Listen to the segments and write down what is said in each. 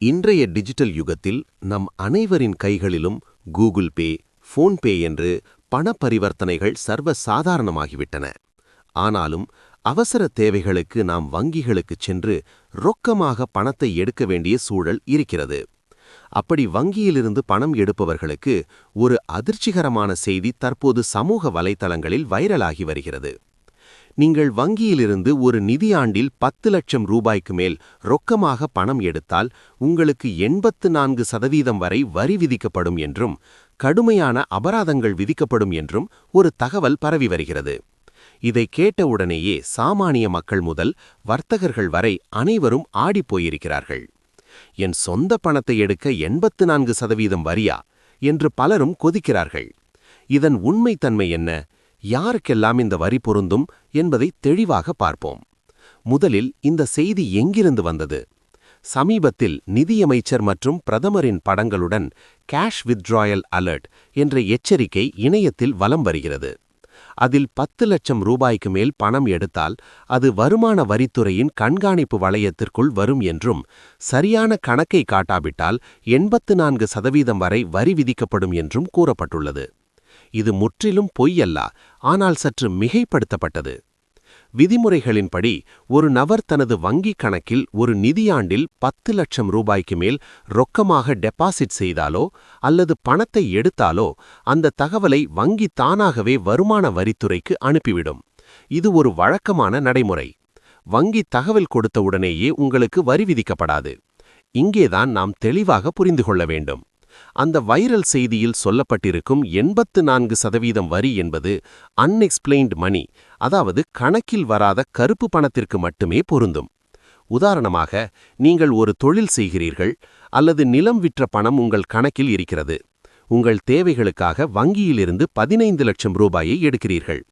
இன்றைய டிஜிட்டல் யுகத்தில் நம் அனைவரின் கைகளிலும் கூகுள் பே ஃபோன்பே என்று பண பரிவர்த்தனைகள் சர்வ சாதாரணமாகிவிட்டன ஆனாலும் அவசர தேவைகளுக்கு நாம் வங்கிகளுக்குச் சென்று ரொக்கமாக பணத்தை எடுக்க வேண்டிய சூழல் இருக்கிறது. அப்படி வங்கியிலிருந்து பணம் எடுப்பவர்களுக்கு ஒரு அதிர்ச்சிகரமான செய்தி தற்போது சமூக வலைத்தளங்களில் வைரலாகி வருகிறது. நீங்கள் வங்கியிலிருந்து ஒரு நிதியாண்டில் பத்து லட்சம் ரூபாய்க்கு மேல் ரொக்கமாக பணம் எடுத்தால் உங்களுக்கு எண்பத்து நான்கு சதவீதம் வரை வரி விதிக்கப்படும் என்றும் கடுமையான அபராதங்கள் விதிக்கப்படும் என்றும் ஒரு தகவல் பரவி வருகிறது. இதை கேட்டவுடனேயே சாமானிய மக்கள் முதல் வர்த்தகர்கள் வரை அனைவரும் ஆடிப்போயிருக்கிறார்கள் என் சொந்த பணத்தை எடுக்க எண்பத்து நான்கு சதவீதம் வரியா? என்று பலரும் கொதிக்கிறார்கள். இதன் உண்மைத்தன்மை என்ன? யாருக்கெல்லாம் இந்த வரி பொருந்தும் என்பதை தெளிவாக பார்ப்போம். முதலில் இந்த செய்தி எங்கிருந்து வந்தது? சமீபத்தில் நிதியமைச்சர் மற்றும் பிரதமரின் படங்களுடன் கேஷ் வித்ட்ராயல் அலர்ட் என்ற எச்சரிக்கை இணையத்தில் வலம் வருகிறது. அதில் பத்து லட்சம் ரூபாய்க்கு மேல் பணம் எடுத்தால் அது வருமான வரித்துறையின் கண்காணிப்பு வளையத்திற்குள் வரும் என்றும் சரியான கணக்கை காட்டாவிட்டால் எண்பத்து நான்கு சதவீதம் வரை வரி விதிக்கப்படும் என்றும் கூறப்பட்டுள்ளது. இது முற்றிலும் பொய்யல்ல ஆனால் சற்று மிகைப்படுத்தப்பட்டது. விதிமுறைகளின்படி ஒரு நபர் தனது வங்கிக் கணக்கில் ஒரு நிதியாண்டில் பத்து லட்சம் ரூபாய்க்கு மேல் ரொக்கமாக டெபாசிட் செய்தாலோ அல்லது பணத்தை எடுத்தாலோ அந்த தகவலை வங்கி தானாகவே வருமான வரித்துறைக்கு அனுப்பிவிடும். இது ஒரு வழக்கமான நடைமுறை. வங்கி தகவல் கொடுத்தவுடனேயே உங்களுக்கு வரி விதிக்கப்படாது. இங்கேதான் நாம் தெளிவாக புரிந்து கொள்ள வேண்டும். அந்த வைரல் செய்தியில் சொல்லப்பட்டிருக்கும் எண்பத்து நான்கு சதவீதம் வரி என்பது அன்எக்ஸ்பிளைன்ட் மணி அதாவது கணக்கில் வராத கருப்பு பணத்திற்கு மட்டுமே பொருந்தும். உதாரணமாக நீங்கள் ஒரு தொழில் செய்கிறீர்கள் அல்லது நிலம் விற்ற பணம் உங்கள் கணக்கில் இருக்கிறது. உங்கள் தேவைகளுக்காக வங்கியிலிருந்து பதினைந்து லட்சம் ரூபாயை எடுக்கிறீர்கள்.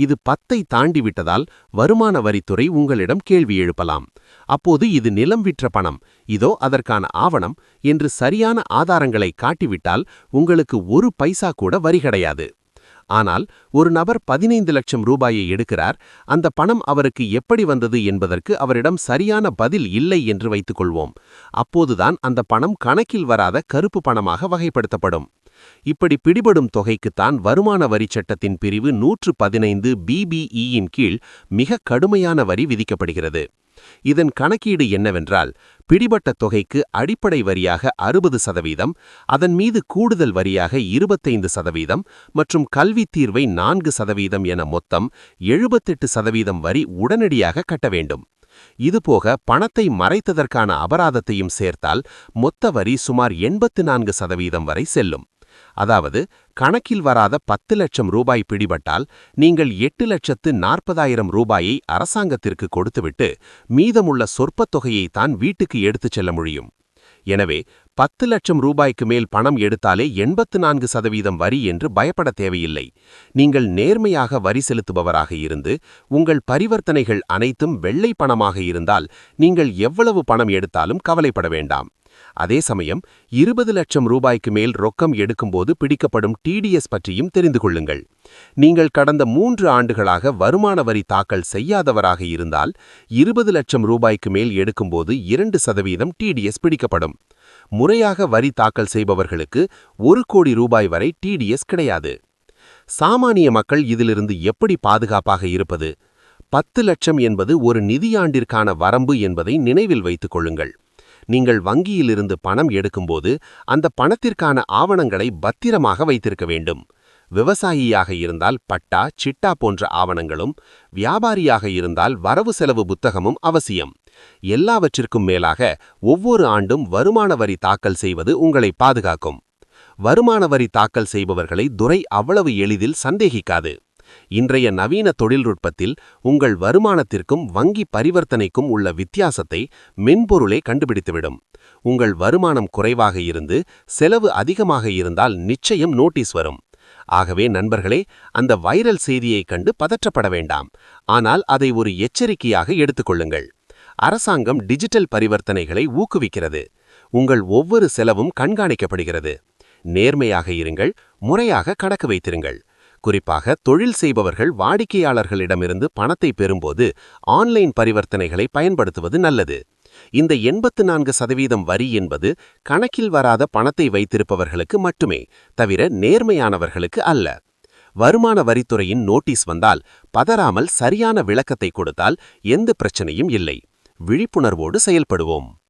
இது பத்தை தாண்டிவிட்டதால் வருமான வரித்துறை உங்களிடம் கேள்வி எழுப்பலாம். அப்போது இது நிலம் விற்ற பணம். இதோ அதற்கான ஆவணம். என்று சரியான ஆதாரங்களை காட்டிவிட்டால் உங்களுக்கு ஒரு பைசா கூட வரி கிடையாது. ஆனால் ஒரு நபர் பதினைந்து லட்சம் ரூபாயை எடுக்கிறார். அந்த பணம் அவருக்கு எப்படி வந்தது என்பதற்கு அவரிடம் சரியான பதில் இல்லை என்று வைத்துக்கொள்வோம். அப்போதுதான் அந்த பணம் கணக்கில் வராத கருப்பு பணமாக வகைப்படுத்தப்படும். இப்படி பிடிபடும் தொகைக்குத்தான் வருமான வரிச் சட்டத்தின் பிரிவு நூற்று பதினைந்து பிபிஇயின் கீழ் மிக கடுமையான வரி விதிக்கப்படுகிறது. இதன் கணக்கீடு என்னவென்றால் பிடிபட்ட தொகைக்கு அடிப்படை வரியாக அறுபது சதவீதம் அதன் மீது கூடுதல் வரியாக இருபத்தைந்து சதவீதம் மற்றும் கல்வி தீர்வை நான்கு சதவீதம் என மொத்தம் எழுபத்தெட்டு சதவீதம் வரி உடனடியாக கட்ட வேண்டும். இதுபோக பணத்தை மறைத்ததற்கான அபராதத்தையும் சேர்த்தால் மொத்த வரி சுமார் எண்பத்து நான்கு சதவீதம் வரை செல்லும். அதாவது கணக்கில் வராத பத்து லட்சம் ரூபாய் பிடிபட்டால் நீங்கள் எட்டு லட்சத்து நாற்பதாயிரம் ரூபாயை அரசாங்கத்திற்கு கொடுத்துவிட்டு மீதமுள்ள சொற்பத் தொகையை தான் வீட்டுக்கு எடுத்துச் செல்ல முடியும். எனவே பத்து லட்சம் ரூபாய்க்கு மேல் பணம் எடுத்தாலே எண்பத்து நான்கு சதவீதம் வரி என்று பயப்பட தேவையில்லை. நீங்கள் நேர்மையாக வரி செலுத்துபவராக இருந்து உங்கள் பரிவர்த்தனைகள் அனைத்தும் வெள்ளை பணமாக இருந்தால் நீங்கள் எவ்வளவு பணம் எடுத்தாலும் கவலைப்பட வேண்டாம். அதே சமயம் இருபது லட்சம் ரூபாய்க்கு மேல் ரொக்கம் எடுக்கும்போது பிடிக்கப்படும் டிடிஎஸ் பற்றியும் தெரிந்து கொள்ளுங்கள். நீங்கள் கடந்த மூன்று ஆண்டுகளாக வருமான வரி தாக்கல் செய்யாதவராக இருந்தால் இருபது லட்சம் ரூபாய்க்கு மேல் எடுக்கும்போது இரண்டு சதவீதம் டிடிஎஸ் பிடிக்கப்படும். முறையாக வரி தாக்கல் செய்பவர்களுக்கு ஒரு கோடி ரூபாய் வரை டிடிஎஸ் கிடையாது. சாமானிய மக்கள் இதிலிருந்து எப்படி பாதுகாப்பாக இருப்பது? பத்து லட்சம் என்பது ஒரு நிதியாண்டிற்கான வரம்பு என்பதை நினைவில் வைத்துக் கொள்ளுங்கள். நீங்கள் வங்கியிலிருந்து பணம் எடுக்கும்போது அந்த பணத்திற்கான ஆவணங்களை பத்திரமாக வைத்திருக்க வேண்டும். விவசாயியாக இருந்தால் பட்டா சிட்டா போன்ற ஆவணங்களும் வியாபாரியாக இருந்தால் வரவு செலவு புத்தகமும் அவசியம். எல்லாவற்றிற்கும் மேலாக ஒவ்வொரு ஆண்டும் வருமான வரி தாக்கல் செய்வது உங்களை பாதுகாக்கும். வருமான வரி தாக்கல் செய்பவர்களை துரை அவ்வளவு எளிதில் சந்தேகிக்காது. இன்றைய நவீன தொழில்நுட்பத்தில் உங்கள் வருமானத்திற்கும் வங்கி பரிவர்த்தனைக்கும் உள்ள வித்தியாசத்தை மென்பொருளே கண்டுபிடித்துவிடும். உங்கள் வருமானம் குறைவாக இருந்து செலவு அதிகமாக இருந்தால் நிச்சயம் நோட்டீஸ் வரும். ஆகவே நண்பர்களே அந்த வைரல் செய்தியைக் கண்டு பதற்றப்பட வேண்டாம். ஆனால் அதை ஒரு எச்சரிக்கையாக எடுத்துக்கொள்ளுங்கள். அரசாங்கம் டிஜிட்டல் பரிவர்த்தனைகளை ஊக்குவிக்கிறது. உங்கள் ஒவ்வொரு செலவும் கண்காணிக்கப்படுகிறது. நேர்மையாக இருங்கள் முறையாக கணக்கு வைத்திருங்கள். குறிப்பாக தொழில் செய்பவர்கள் வாடிக்கையாளர்களிடமிருந்து பணத்தை பெறும்போது ஆன்லைன் பரிவர்த்தனைகளை பயன்படுத்துவது நல்லது. இந்த எண்பத்து நான்கு சதவீதம் வரி என்பது கணக்கில் வராத பணத்தை வைத்திருப்பவர்களுக்கு மட்டுமே தவிர நேர்மையானவர்களுக்கு அல்ல. வருமான வரித்துறையின் நோட்டீஸ் வந்தால் பதறாமல் சரியான விளக்கத்தை கொடுத்தால் எந்த பிரச்சனையும் இல்லை. விழிப்புணர்வோடு செயல்படுவோம்.